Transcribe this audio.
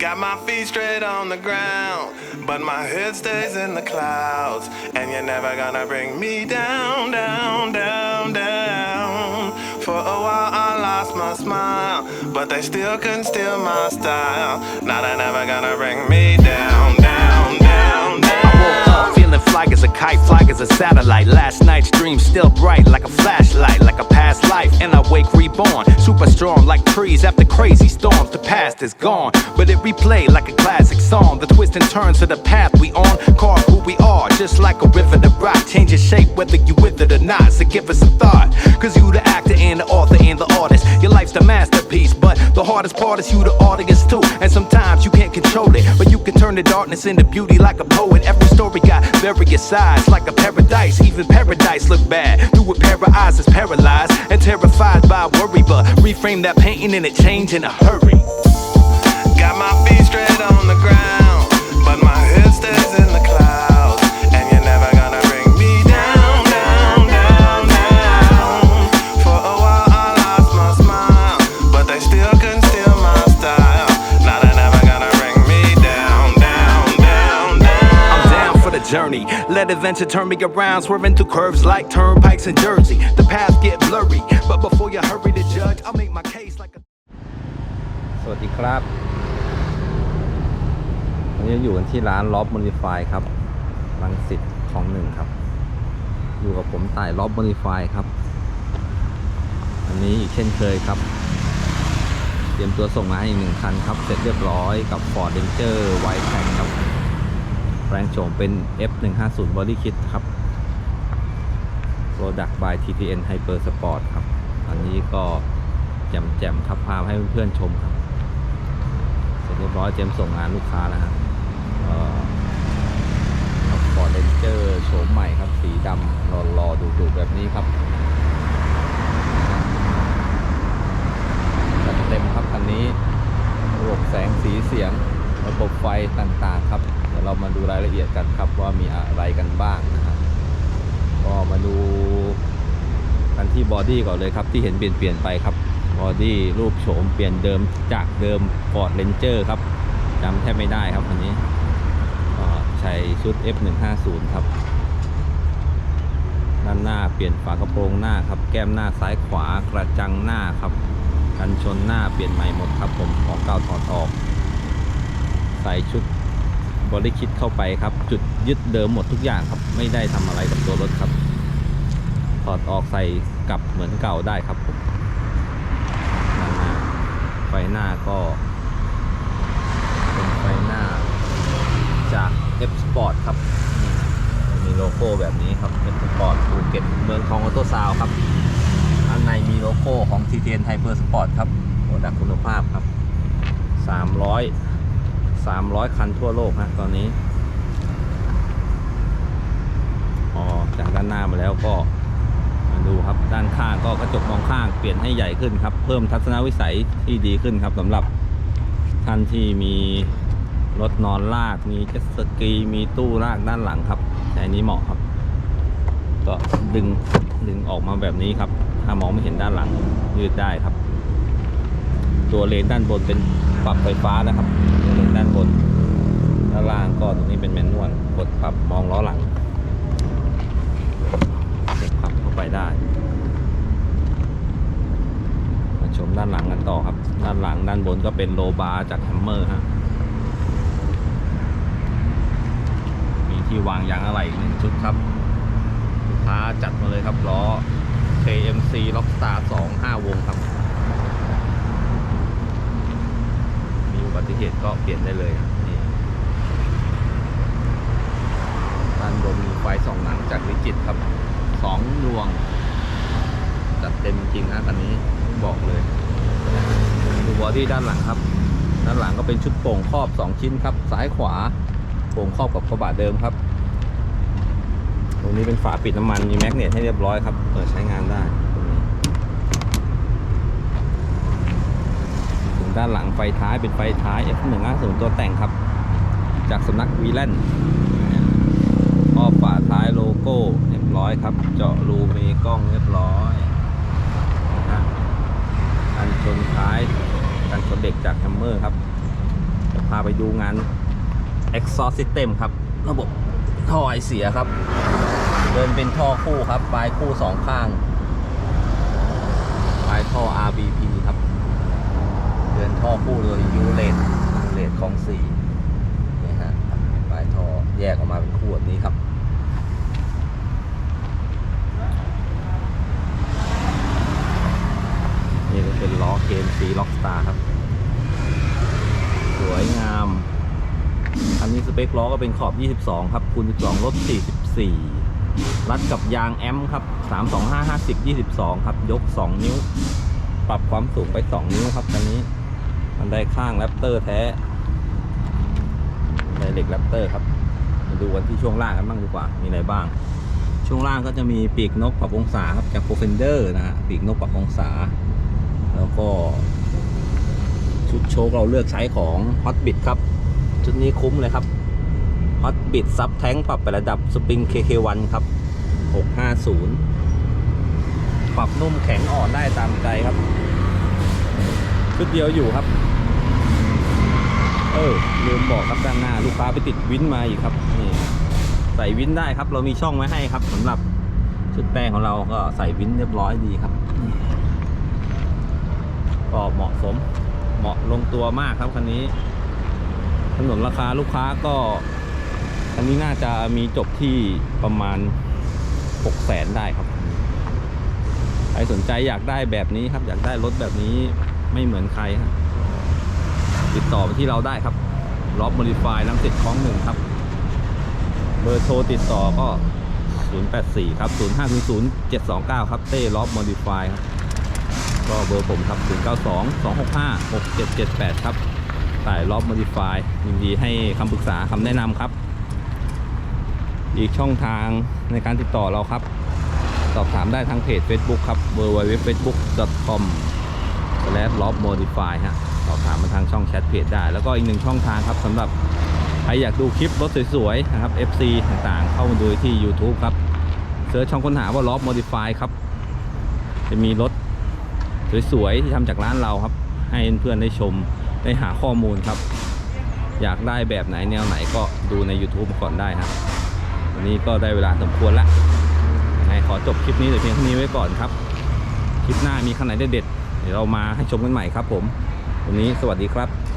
Got my feet straight on the ground, but my head stays in the clouds. And you're never gonna bring me down, down, down, down. For a while I lost my smile, but they still couldn't steal my style. Now they're never gonna bring me down, fly as a kite, fly as a satellite. Last night's dream still bright like a flashlight, like a past life. And I wake reborn, super strong like trees after crazy storms. The past is gone, but it replay like a classic song. The twists and turns of the path we on, carve who we are, just like a river that rock. Change its shape whether you with it or not. So give us some thought, cause you the actor and the author and the artist. Your life's the masterpiece, but the hardest part is you the audience too. And sometimes you can't control it, but you can turn the darkness into beauty like a poet. Every story got various sides, like a paradise. Even paradise look bad. Through a pair of eyes is paralyzed and terrified by worry, but reframe that painting and it change in a hurry. Got my feet straight on the ground, but my head stays in the clouds. Let adventure turn me around, swerving through curves like turnpikes in Jersey. The path get blurry, but before you hurry to judge, I'll make my case like a สวัสดีครับวันนี้อยู่กันที่ร้านล็อบม o นิฟายครับรังสิตของหนึ่งครับ อยู่กับผมต่ายล็อบม o นิฟายครับ อันนี้อีกเช่นเคยครับ เตรียมตัวส่งมาให้อีกหนึ่งคันครับ เสร็จเรียบร้อยกับ Ford Ranger White Tag ครับ แปลงโฉมเป็น F150 Body Kit ครับ Product by TTN Hyper Sport ครับ อันนี้ก็แจ่มๆครับพามให้เพื่อนๆชมครับ เสร็จเรียบร้อยเตรียมส่งงานลูกค้าแล้วครับฟอร์เรนเจอร์โฉมใหม่ครับ สีดำรอๆดูๆแบบนี้ครับจัดเต็มครับคันนี้ระบบแสงสีเสียง ระบบไฟต่างๆครับ เดูรายละเอียดกันครับว่ามีอะไรกันบ้างนะครับก็มาดูกันที่บอดี้ก่อนเลยครับที่เห็นเปลี่ยนเปลี่ยนไปครับบอดี้รูปโฉมเปลี่ยนเดิมจากเดิม Ford Ranger ครับจำแทบไม่ได้ครับคันนี้ก็ใช้ชุด F150 ครับด้านหน้าเปลี่ยนฝากระโปรงหน้าครับ แก้มหน้าซ้ายขวากระจังหน้าครับกันชนหน้าเปลี่ยนใหม่หมดครับผมของเก่าถอดออก ใส่ชุด บริคิดเข้าไปครับ จุดยึดเดิมหมดทุกอย่างครับ ไม่ได้ทำอะไรกับตัวรถครับ ถอดออกใส่กลับเหมือนเก่าได้ครับผมด้านหน้าไฟหน้าก็ เป็นไฟหน้าจาก F Sport ครับ มีโลโก้แบบนี้ครับ F Sport ภูเก็ตเมืองทองออโต้ซาวครับอันในมีโลโก้ของ TTN Hyper Sport ครับโปรดักคุณภาพครับ 300 300 คันทั่วโลกนะตอนนี้อ๋อจากด้านหน้ามาแล้วก็มาดูครับด้านข้างก็กระจกมองข้างเปลี่ยนให้ใหญ่ขึ้นครับ เพิ่มทัศนวิสัยที่ดีขึ้นครับสำหรับท่านที่มีรถนอนลากมีเจ็ตสกีมีตู้ลากด้านหลังครับใช้นี้เหมาะครับ ก็ดึงดึงออกมาแบบนี้ครับ ถ้ามองไม่เห็นด้านหลังยืดได้ครับ ตัวเลนด้านบนเป็นปรับไฟฟ้านะครับ ด้านบนด้านล่างก็ตรงนี้เป็นแมนนวลกดปรับมองล้อหลังเด็กปรับเข้าไปได้ มาชมด้านหลังกันต่อครับ ด้านหลังด้านบนก็เป็นโลบาร์จากแฮมเมอร์ฮะมีที่วางยางอะไหล่อีกหนึ่งชุดครับลูกค้าจัดมาเลยครับล้อ KMC Rockstar 2 5 วงครับ มี อุบัติเหตุก็เปลี่ยนได้เลยครับนี่ด้านบนมีไฟสองหนังจากวิจิตครับสองดวง จัดเต็มจริงนะคันนี้บอกเลยดูบอดี้ด้านหลังครับ ด้านหลังก็เป็นชุดโป่งครอบ 2 ชิ้นครับ ซ้ายขวาโป่งครอบกับกระบะเดิมครับ ตรงนี้เป็นฝาปิดน้ำมันมีแมกเนตให้เรียบร้อยครับเปิดใช้งานได้ตรงนี้ถึง ด้านหลังไฟท้ายเป็นไฟท้าย F150 ตัวแต่งครับ จากสำนักวีแลนครอบฝาท้ายโลโก้เรียบร้อยครับ เจาะรูมีกล้องเรียบร้อยนะกันชนท้ายกันชนเด็กจากแฮมเมอร์ครับพาไปดูงาน exhaust system ครับ ระบบท่อไอเสียครับ เดินเป็นท่อคู่ครับ ปลายคู่สองข้าง ปลายท่อ RBP ครับ ท่อคู่โดยยูเลตยูเลตของสี่นี่ฮะปลายท่อแยกออกมาเป็นคู่แบบนี้ครับนี่ก็เป็นล้อเกมสีล็อกสตาร์ครับ สวยงาม อันนี้สเปคล้อก็เป็นขอบ 22 ครับคูณ12ลบ44 รัดกับยางแอมครับ 325 50 22 ครับ ยก 2 นิ้ว ปรับความสูงไป 2 นิ้วครับคันนี้ มันได้ข้างแรปเตอร์แท้ได้เหล็กแรปเตอร์ครับ มาดูกันที่ช่วงล่างกันบ้างดีกว่า มีอะไรบ้าง ช่วงล่างก็จะมีปีกนกปรับองศาครับจากโปรเฟนเดอร์นะฮะ ปีกนกปรับองศา แล้วก็ ชุดโชคเราเลือกใช้ของ Hotbit ครับ ชุดนี้คุ้มเลยครับ Hotbit ซับแท้งปรับไประดับสปริง KK1 ครับ 650 ปรับนุ่มแข็งอ่อนได้ตามใจครับ ชุดเดียวอยู่ครับ เออลืมบอกครับด้านหน้า ลูกค้าไปติดวินมาอีกครับนี่ใส่วินได้ครับ เรามีช่องไว้ให้ครับสำหรับชุดแป้งของเราก็ใส่วินเรียบร้อยดีครับก็เหมาะสมเหมาะลงตัวมากครับคันนี้ถนนราคาลูกค้าก็คันนี้น่าจะมีจบที่ประมาณ6 0แสนได้ครับใครสนใจอยากได้แบบนี้ครับ อยากได้รถแบบนี้ไม่เหมือนใครครับ ติดต่อมาที่เราได้ครับล็อบโมดิฟายน้ำติดคล้องหนึ่งครับ เบอร์โทรติดต่อก็ 084 ครับ 0500 729 ครับเต้ล็อบโมดิฟายครับก็เบอร์ผมครับ 092 265 6778 ครับต่ายรอบ Modify ยินดีให้คำปรึกษาคำแนะนำครับ อีกช่องทางในการติดต่อเราครับ สอบถามได้ทางเพจ Facebook ครับ www.facebook.com slash l o b modify ฮะ อบถามมาทางช่องแชทเพจได้ แล้วก็อีกหนึ่งช่องทางครับสำหรับใครอยากดูคลิปรถสวยๆนะครับ FC ต่างๆ เข้ามาดูที่ YouTube ครับเสิร์ชช่องค้นหาว่า l o b modify ครับ จะมีรถสวยๆที่ทำจากร้านเราครับ ให้เพื่อนๆได้ชมได้หาข้อมูลครับ อยากได้แบบไหนแนวไหนก็ดูใน YouTube ก่อนได้ครับวันนี้ก็ได้เวลาสมควรละยังไงขอจบคลิปนี้แต่เพียงเท่านี้ไว้ก่อนครับ คลิปหน้ามีขนาดเด็ดๆเดี๋ยวเรามาให้ชมกันใหม่ครับผม วันนี้สวัสดีครับ